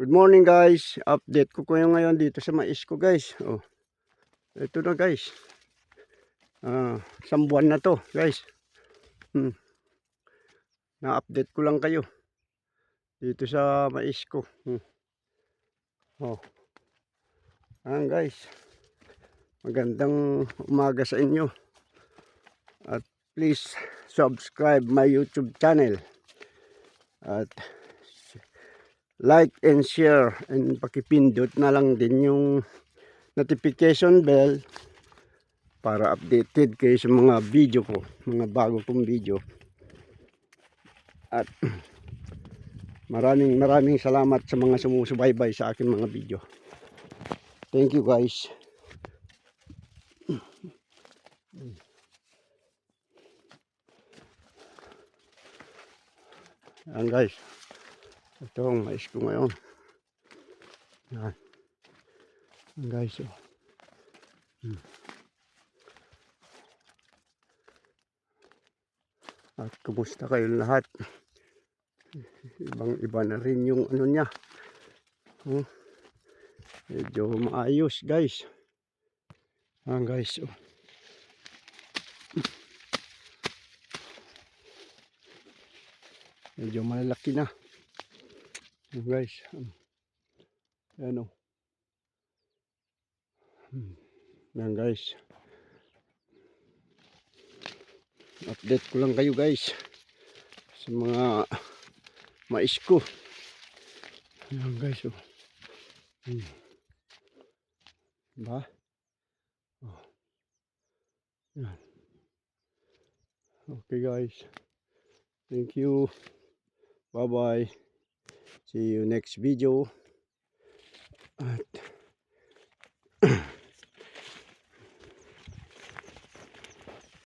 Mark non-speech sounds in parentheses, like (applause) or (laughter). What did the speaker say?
Good morning guys. Update ko yung ngayon dito sa mais ko guys. Oh. Ito na guys. Ah, isang buwan na to guys. Hmm. Na-update ko lang kayo. Dito sa mais ko. Hmm. Oh. Ayan guys. Magandang umaga sa inyo. At please subscribe my YouTube channel. At like and share and pakipindot na lang din yung notification bell para updated kayo sa mga video ko, mga bago kong video. At maraming maraming salamat sa mga sumusubaybay sa akin mga video. Thank you guys. Yan guys. Ito ang mais ko ngayon. Yan. Yan guys. Oh. Hmm. At kumusta kayo lahat? Ibang iba na rin yung ano niya. Oh. Medyo maayos guys. Yan guys. Oh. Medyo malalaki na. Guys. Um, Yan. Hmm. Yan guys. Update ko lang kayo guys. Sa mga mais ko. Yan guys oh. Hmm. Ba? Oh. Yan. Okay guys. Thank you. Bye bye. See you next video. (clears throat)